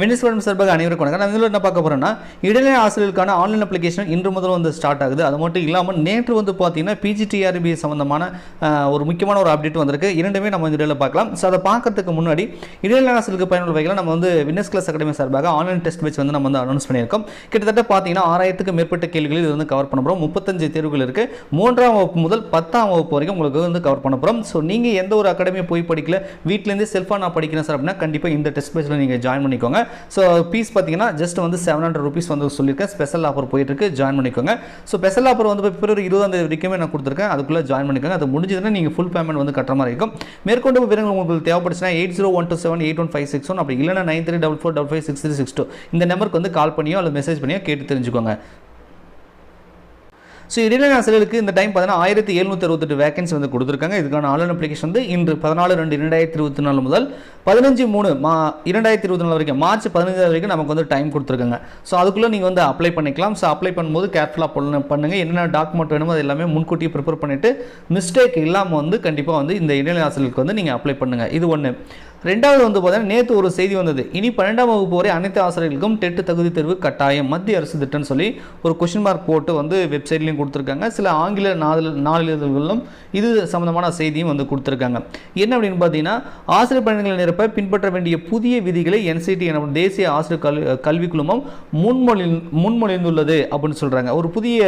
வினிஸ் வரும் சார்பாக அனைவருக்கும் வணக்கம். நம்ம இதில் என்ன பார்க்க போகிறோம்னா இடைநிலை ஆசிரியர்களுக்கான ஆன்லைன் அப்ளிகேஷன் இன்று முதல் வந்து ஸ்டார்ட் ஆகுது. அது மட்டும் இல்லாமல் நேற்று வந்து பார்த்தீங்கன்னா பிஜிடிஆர்பி சம்மந்தமான ஒரு முக்கியமான ஒரு அப்டேட் வந்திருக்கு. இரண்டுமே நம்ம இந்த இடையில பார்க்கலாம். ஸோ அதை பார்க்கறதுக்கு முன்னாடி இடைநிலை ஆசிரியர்களுக்கு பயனுள்ள வகையில் நம்ம வந்து வினஸ் கிளாஸ் அகாடமி சார்பாக ஆன்லைன் டெஸ்ட் பேட்ச் வந்து நம்ம வந்து அனௌன்ஸ் பண்ணியிருக்கோம். கிட்டத்தட்ட பார்த்தீங்கன்னா ஆறாயிரத்துக்கு மேற்பட்ட கேள்விகள் இது வந்து கவர் பண்ண போகிறோம் முப்பத்தஞ்சு தேர்வுகள் இருக்குது மூன்றாம் வகுப்பு முதல் பத்தாம் வகுப்பு வரைக்கும் உங்களுக்கு வந்து கவர் பண்ண போகிறோம் ஸோ நீங்கள் எந்த ஒரு அகாடமியை போய் படிக்கல வீட்டிலேருந்து செல்ஃபாக நான் படிக்கிறேன் சார் அப்படின்னா கண்டிப்பாக இந்த டெஸ்ட் பேச்சில் நீங்கள் ஜாயின் பண்ணிக்கோங்க. ஸோ பீஸ் பார்த்தீங்கன்னா ஜஸ்ட் வந்து செவன் ஹண்ட்ரட் ருபீஸ் வந்து சொல்லியிருக்கேன். ஸ்பெஷல் ஆஃபர் போயிட்டுருக்கு. ஜாயின் பண்ணிக்கோங்க. ஸோ ஸ்பெஷல் ஆஃபர் வந்து பிப்ரவரி இருபதாம் தேதி வரைக்குமே நான் கொடுத்துருக்கேன். அதுக்குள்ளே ஜாயின் பண்ணிக்கோங்க. அது முடிஞ்சதுன்னா நீங்கள் ஃபுல் பேமெண்ட் வந்து கட்டுற மாதிரி இருக்கும். மேற்கொண்டு விவரங்கள் உங்களுக்கு தேவைப்படுச்சுன்னா eight zero one two seven eight one five six one அப்படி இல்லைனா nine three double four double five six three six two இந்த நம்பருக்கு வந்து கால் பண்ணியோ அல்லது மெசேஜ் பண்ணியோ கேட்டு தெரிஞ்சுக்கோங்க. ஸோ இடைநிலை ஆசிரியர்களுக்கு இந்த டைம் பார்த்தீங்கன்னா ஆயிரத்தி எழுநூற்றி அறுபத்தெட்டு வேகன்சி வந்து கொடுத்துருக்காங்க. இதுக்கான ஆன்லைன் அப்ளிகேஷன் வந்து இன்று பதினாலு ரெண்டு இரண்டாயிரத்தி இருபத்தி நாலு முதல் பதினஞ்சு மூணு மா இரண்டாயிரத்தி இருபத்தி நாலு வரைக்கும் மார்ச் பதினஞ்சாவது வரைக்கும் நமக்கு வந்து டைம் கொடுத்துருக்காங்க. ஸோ அதுக்குள்ளே நீங்கள் வந்து அப்ளை பண்ணிக்கலாம். ஸோ அப்ளை பண்ணும்போது கேர்ஃபுல்லாக பண்ண பண்ணுங்கள் என்னென்ன டாக்குமெண்ட் வேணுமோ அது எல்லாமே முன்கூட்டியே ப்ரிப்பேர் பண்ணிவிட்டு மிஸ்டேக் இல்லாமல் வந்து கண்டிப்பாக வந்து இந்த இடைநிலை ஆசிரியர்களுக்கு வந்து நீங்கள் அப்ளை பண்ணுங்கள் இது ஒன்று ரெண்டாவது வந்து பார்த்தீங்கன்னா நேற்று ஒரு செய்தி வந்தது. இனி பன்னெண்டாம் வகுப்பு வரை அனைத்து ஆசிரியர்களுக்கும் டெட்டு தகுதி தேர்வு கட்டாயம். மத்திய அரசு திட்டம்னு சொல்லி ஒரு கொஷின் மார்க் போட்டு வந்து வெப்சைட்லையும் கொடுத்துருக்காங்க. சில ஆங்கில நாளில் நாளிதழ்களிலும் இது சம்மந்தமான செய்தியும் வந்து கொடுத்துருக்காங்க. என்ன அப்படின்னு பார்த்தீங்கன்னா ஆசிரியர் பயணங்களை நிரப்ப பின்பற்ற வேண்டிய புதிய விதிகளை என்சிடி எனப்படும் தேசிய ஆசிரியர் கல்வி கல்விக் குழுமம் முன்மொழி முன்மொழிந்துள்ளது அப்படின்னு சொல்கிறாங்க ஒரு புதிய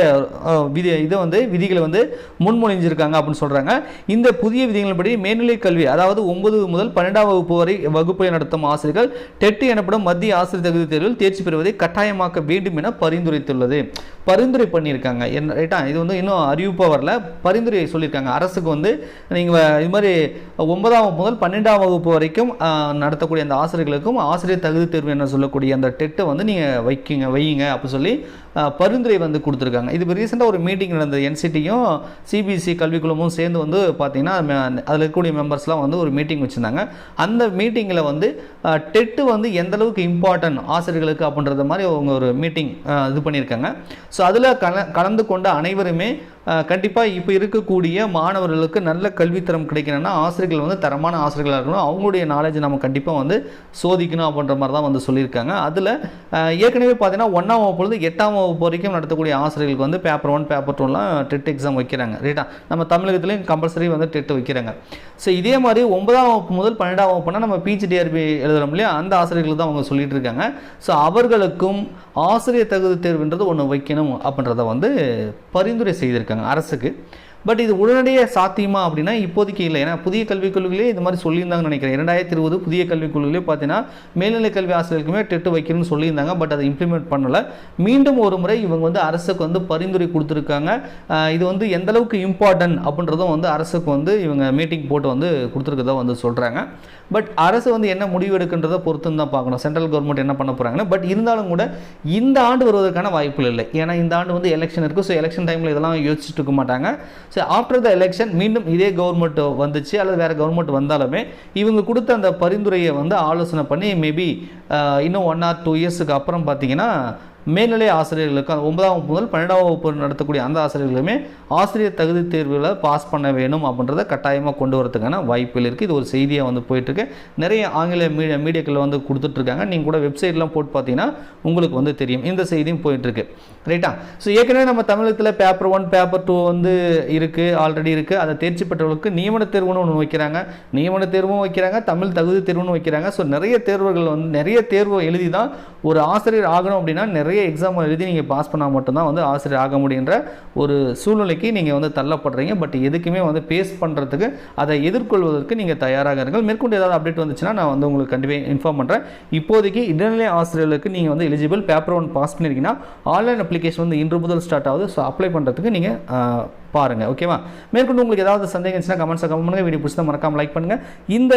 விதி இதை வந்து விதிகளை வந்து முன்மொழிஞ்சிருக்காங்க அப்படின்னு சொல்கிறாங்க இந்த புதிய விதிகளின்படி மேல்நிலை கல்வி அதாவது ஒன்பது முதல் பன்னெண்டாம் வகுப்பு வரை வகுப்பை நடத்தும் ஆசிரியர்கள் டெட்டு எனப்படும் மத்திய ஆசிரியர் தகுதி தேர்வில் தேர்ச்சி பெறுவதை கட்டாயமாக்க வேண்டும் என பரிந்துரைத்துள்ளது. பரிந்துரை பண்ணியிருக்காங்க. என்ன ரைட்டா? இது வந்து இன்னும் அறிவிப்பாக வரல. பரிந்துரை சொல்லியிருக்காங்க. அரசுக்கு வந்து நீங்கள் இது மாதிரி ஒன்பதாம் வகுப்பு முதல் பன்னெண்டாம் வகுப்பு வரைக்கும் நடத்தக்கூடிய அந்த ஆசிரியர்களுக்கும் ஆசிரியர் தகுதி தேர்வு என்ன சொல்லக்கூடிய அந்த டெட்டை வந்து நீங்கள் வைக்கிங்க வையுங்க அப்படி சொல்லி பரிந்துரை வந்து கொடுத்துருக்காங்க. இது இப்போ ரீசெண்டாக ஒரு மீட்டிங் நடந்த என்சிடியும் சிபிஎஸ்சி கல்விக்குழுமும் சேர்ந்து வந்து பார்த்தீங்கன்னா அதில் இருக்கக்கூடிய மெம்பர்ஸ்லாம் வந்து ஒரு மீட்டிங் வச்சுருந்தாங்க. அந்த அந்த மீட்டிங்கில் வந்து டெட்டு வந்து எந்த அளவுக்கு இம்பார்ட்டன்ட் ஆசிரியர்களுக்கு அப்படின்றத மாதிரி அவங்க ஒரு மீட்டிங் இது பண்ணியிருக்காங்க. ஸோ அதில் கல கலந்து கொண்ட அனைவருமே கண்டிப்பாக இப்போ இருக்கக்கூடிய மாணவர்களுக்கு நல்ல கல்வித்தரம் கிடைக்கணும்னா ஆசிரியர்கள் வந்து தரமான ஆசிரியர்களாக இருக்கணும். அவங்களுடைய நாலேஜ் நம்ம கண்டிப்பாக வந்து சோதிக்கணும் அப்படின்ற மாதிரி தான் வந்து சொல்லியிருக்காங்க. அதில் ஏற்கனவே பார்த்தீங்கன்னா ஒன்றாம் வகுப்புலேருந்து எட்டாம் வகுப்பு வரைக்கும் நடத்தக்கூடிய ஆசிரியர்களுக்கு வந்து பேப்பர் ஒன் பேப்பர் டூலாம் டெட் எக்ஸாம் வைக்கிறாங்க. ரைட்டா நம்ம தமிழகத்துலேயும் கம்பல்சரி வந்து டெட் வைக்கிறாங்க. ஸோ இதே மாதிரி ஒன்பதாம் வகுப்பு முதல் பன்னெண்டாம் வகுப்புனா நம்ம பிஜிடிஆர்பி எழுதுகிறோம் இல்லையா? அந்த ஆசிரியர்கள் தான் அவங்க சொல்லிட்டு இருக்காங்க. ஸோ அவர்களுக்கும் ஆசிரியர் தகுதி தேர்வுன்றது ஒன்று வைக்கணும் அப்படின்றத வந்து பரிந்துரை செய்திருக்காங்க. அரசுக்கு பட் இது உடனடியாக சாத்தியமா அப்படின்னா இப்போதைக்கு இல்லை. ஏன்னா புதிய கல்விக் கொள்கையிலே இது மாதிரி சொல்லியிருந்தாங்கன்னு நினைக்கிறேன். இரண்டாயிரத்தி இருபது புதிய கல்விக் கொள்கையிலே பார்த்தீங்கன்னா மேல்நிலை கல்வி ஆசிரியர்களுக்குமே டெட்டு வைக்கணும்னு சொல்லியிருந்தாங்க பட் அதை இம்ப்ளிமெண்ட் பண்ணல. மீண்டும் ஒரு முறை இவங்க வந்து அரசுக்கு வந்து பரிந்துரை கொடுத்துருக்காங்க. இது வந்து எந்த அளவுக்கு இம்பார்ட்டன்ட் அப்படின்றதும் வந்து அரசுக்கு வந்து இவங்க மீட்டிங் போட்டு வந்து கொடுத்துருக்கதா வந்து சொல்கிறாங்க பட் அரசு வந்து என்ன முடிவு எடுக்கின்றதை பொறுத்து தான் பார்க்கணும். சென்ட்ரல் கவர்மெண்ட் என்ன பண்ண போகிறாங்கன்னு பட் இருந்தாலும் கூட இந்த ஆண்டு வருவதற்கான வாய்ப்புகள் இல்லை. ஏன்னா இந்த ஆண்டு வந்து எலெக்ஷன் இருக்குது ஸோ எலெக்ஷன் டைமில் இதெல்லாம் யோசிச்சுட்டு இருக்க மாட்டாங்க. ஸோ ஆஃப்டர் த எலெக்ஷன் மீண்டும் இதே கவர்மெண்ட் வந்துச்சு அல்லது வேறு கவர்மெண்ட் வந்தாலுமே இவங்க கொடுத்த அந்த பரிந்துரையை வந்து ஆலோசனை பண்ணி மேபி uh, இன்னும் ஒன் ஆர் டூ இயர்ஸுக்கு அப்புறம் பார்த்தீங்கன்னா மேல்நிலை ஆசிரியர்களுக்கு அந்த ஒன்பதாம் வகுப்பு முதல் பன்னெண்டாம் வகுப்பு நடத்தக்கூடிய அந்த ஆசிரியர்களுமே ஆசிரியர் தகுதி தேர்வுகளை பாஸ் பண்ண வேணும் அப்படின்றத கட்டாயமாக கொண்டு வரதுக்கான வாய்ப்புகள் இருக்குது இது ஒரு செய்தியாக வந்து போயிட்டுருக்கு. நிறைய ஆங்கில மீடியா மீடியாக்களில் வந்து கொடுத்துட்ருக்காங்க. நீங்கள் கூட வெப்சைட்லாம் போட்டு பார்த்தீங்கன்னா உங்களுக்கு வந்து தெரியும். இந்த செய்தியும் போயிட்டுருக்கு. ரைட்டா? ஸோ ஏற்கனவே நம்ம தமிழகத்தில் பேப்பர் ஒன் பேப்பர் டூ வந்து இருக்குது ஆல்ரெடி இருக்குது அதை தேர்ச்சி பெற்றவர்களுக்கு நியமன தேர்வுன்னு ஒன்று வைக்கிறாங்க. நியமன தேர்வும் வைக்கிறாங்க. தமிழ் தகுதி தேர்வுன்னு வைக்கிறாங்க. ஸோ நிறைய தேர்வுகள் வந்து நிறைய தேர்வு எழுதி தான் ஒரு ஆசிரியர் ஆகணும் அப்படின்னா நிறைய எக்ஸாம் எழுதி நீங்கள் பாஸ் பண்ணால் மட்டும்தான் வந்து ஆசிரியர் ஆக முடியுன்ற ஒரு சூழ்நிலைக்கு நீங்கள் வந்து தள்ளப்படுறீங்க. பட் எதுக்குமே வந்து பேஸ் பண்ணுறதுக்கு அதை எதிர்கொள்வதற்கு நீங்கள் தயாராக இருங்கள். மேற்கொண்டு ஏதாவது அப்டேட் வந்துச்சுன்னா நான் வந்து உங்களுக்கு கண்டிப்பாக இன்ஃபார்ம் பண்ணுறேன் இப்போதைக்கு இடைநிலை ஆசிரியர்களுக்கு நீங்கள் வந்து எலிஜிபிள் பேப்பர் ஒன் பாஸ் பண்ணியிருக்கீங்கன்னா ஆன்லைன் அப்ளிகேஷன் வந்து இன்று முதல் ஸ்டார்ட் ஆகுது. ஸோ அப்ளை பண்ணுறதுக்கு நீங்கள் பாருங்கள் ஓகேவா மேற்கொண்டு உங்களுக்கு ஏதாவது சந்தேகம் இருந்துச்சுன்னா கமெண்ட்ஸை கமெண்ட் பண்ணுங்கள் வீடியோ பிடிச்சி மறக்காம லைக் பண்ணுங்கள் இந்த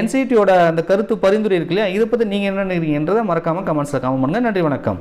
என்சிடியோட அந்த கருத்து பரிந்துரை இருக்கு இல்லையா? இதை பற்றி நீங்கள் என்ன நினைக்கிறீங்கன்றதை மறக்காமல் கமெண்ட்ஸில் கமெண்ட் பண்ணுங்கள் நன்றி வணக்கம்.